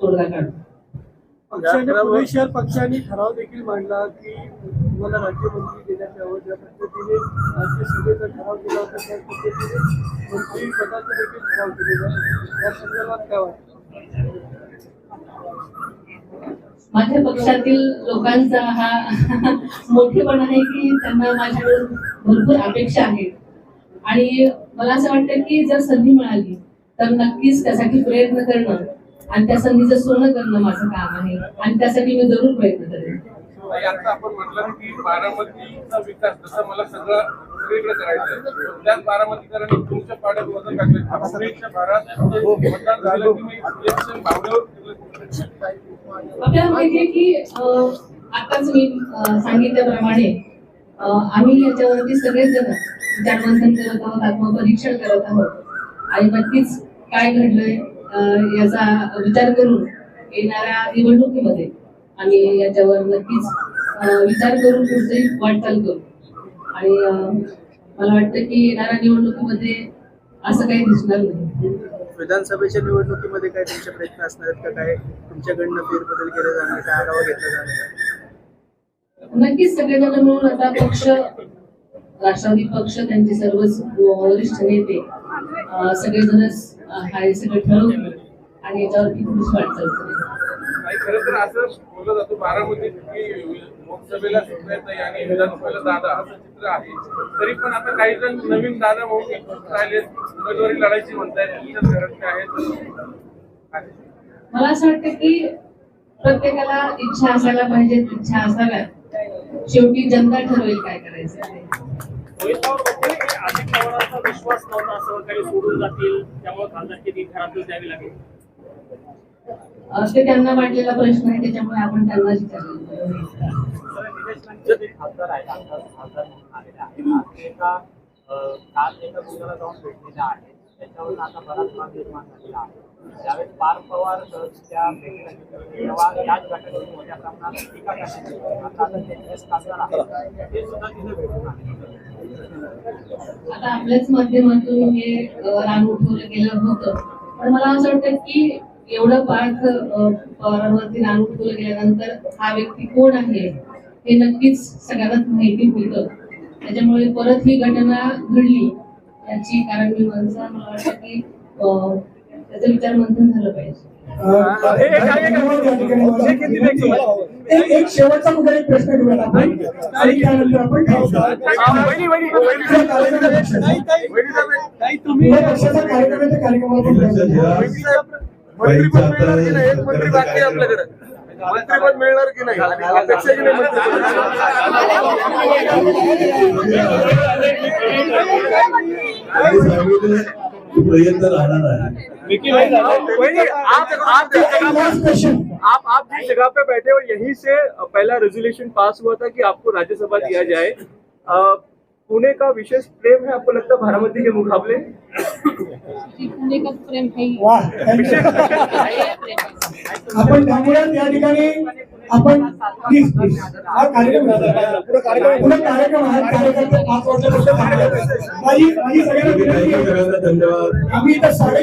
तोडगा काढू पक्षाने पुणे शहर पक्षाने ठराव देखील मांडला की तुम्हाला राज्यमंत्री देण्यात यावं. ज्या पद्धतीने राज्यसभेचा ठराव केला होता त्या पद्धतीने मंत्री पदाचा देखील ठराव केलेला आहे या संदर्भात काय वाटतं? माझ्या पक्षातील लोकांचा हा मोठेपणा आहे की त्यांना माझ्याकडून भरपूर अपेक्षा आहेत आणि मला असं वाटतं की जर संधी मिळाली तर नक्कीच त्यासाठी प्रयत्न करणं आणि त्या संधीचं सोनं करणं माझं काम आहे. आणि त्यासाठी मी जरूर प्रयत्न करेन. आता आपण म्हटलं की बारामतीचा विकास जसं मला सगळं करायचं त्याच बारामतीकरांनी तुमच्या पाड्यात वजन टाकले पुणेच्या भागात मतदान झालं की मी इलेक्शन भावनेवर फिरलं. आपल्याला माहितीये की आताच मी सांगितल्याप्रमाणे आम्ही याच्यावरती सगळेच जण विचारमंथन करत आहोत आत्मपरीक्षण करत आहोत. आणि नक्कीच काय घडलंय याचा विचार करून येणाऱ्या निवडणुकीमध्ये आम्ही याच्यावर नक्कीच विचार करून पुढची वाटचाल करू. आणि मला वाटतं की येणाऱ्या निवडणुकीमध्ये असं काही दिसणार नाही. विधानसभेच्या निवडणुकीमध्ये काय तुमचे प्रयत्न असणार आहेत का? काय तुमच्याकडनं फेरबदल केले जाणार काय आढावा घेतला जाणार? नक्कीच सगळेजण मिळून आता पक्ष राष्ट्रवादी पक्ष त्यांचे सर्वच वरिष्ठ नेते सगळेजणच हा सगळं ठरवतील आणि याच्यावरती खरं तर असं बोललं जातं बारामतीत की लोकसभेला आणि विधानसभेला दादा असं चित्र आहे. तरी पण आता काही जण नवीन दादा एकत्र राहिले उमेदवारी लढायची म्हणतायत तुमच्याच घरातले आहेत. मला असं वाटतं की प्रत्येकाला इच्छा असायला पाहिजे इच्छा असाव्या शेवटी जनता ठरवेल काय करायचं. ते. असं काही सोडून जातील त्यामुळे खासदारकी ती घरातच द्यावी लागेल. अं, ते त्यांना वाटलेला प्रश्न आहे त्याच्यामुळे आपण त्यांना काल एका मुलाला जाऊन भेटलेल्या आहेत. त्याच्यावर आता बराच निर्माण झालेला आहे. त्यावेळेस पार्थ पवार अं, त्या भेटीला गेले होते, तेव्हा याच गटाकडून मोठ्या प्रमाणात टीका करण्यात आली. होती. आता आता ते एस खासदार आहेत. ते सुद्धा तिथे भेटून आले. आता आपल्याच माध्यमातून हे रान उठवलं गेलं होतं. पण मला असं वाटतं की एवढं पार्थ अ, पवारांवरती रान उठवलं गेल्यानंतर हा व्यक्ती कोण आहे हे नक्कीच सगळ्यांनाच माहिती होतं. त्याच्यामुळे परत ही घटना घडली याची कारण मी माणसं मला वाटतं की त्याचा त्याचं विचार मंथन झालं पाहिजे. एक एक शेवटचा मुद्दा एक प्रश्न घेऊया आणि त्यानंतर आपण पक्षाचा कार्यक्रम आहे कार्यक्रमाला मंत्रीपद मिळणार की नाही एक मंत्री बाकी आहे आपल्याकडे मंत्रीपद मिळणार की नाही अपेक्षा की नाही प्रयत्न राहणार आहे. आप आप जिस जगह आप आप जिस जगह पे बैठे हो यहीं से पहला रेजोल्यूशन पास हुआ था कि आपको राज्यसभा दिया जाए। पुणे का विशेष प्रेम है आपको लगता है बारामती के मुकाबले? पुणे का प्रेम है। वा thank you. आपण त्यामुळे ठिकाणी आपण प्लीज प्लीज हा कार्यक्रम पुढे कार्यक्रम आहे. कार्यक्रम पाच वाजल्यापासून. माझी माझी सगळ्यांना विनंती आहे. आम्ही इथं साडे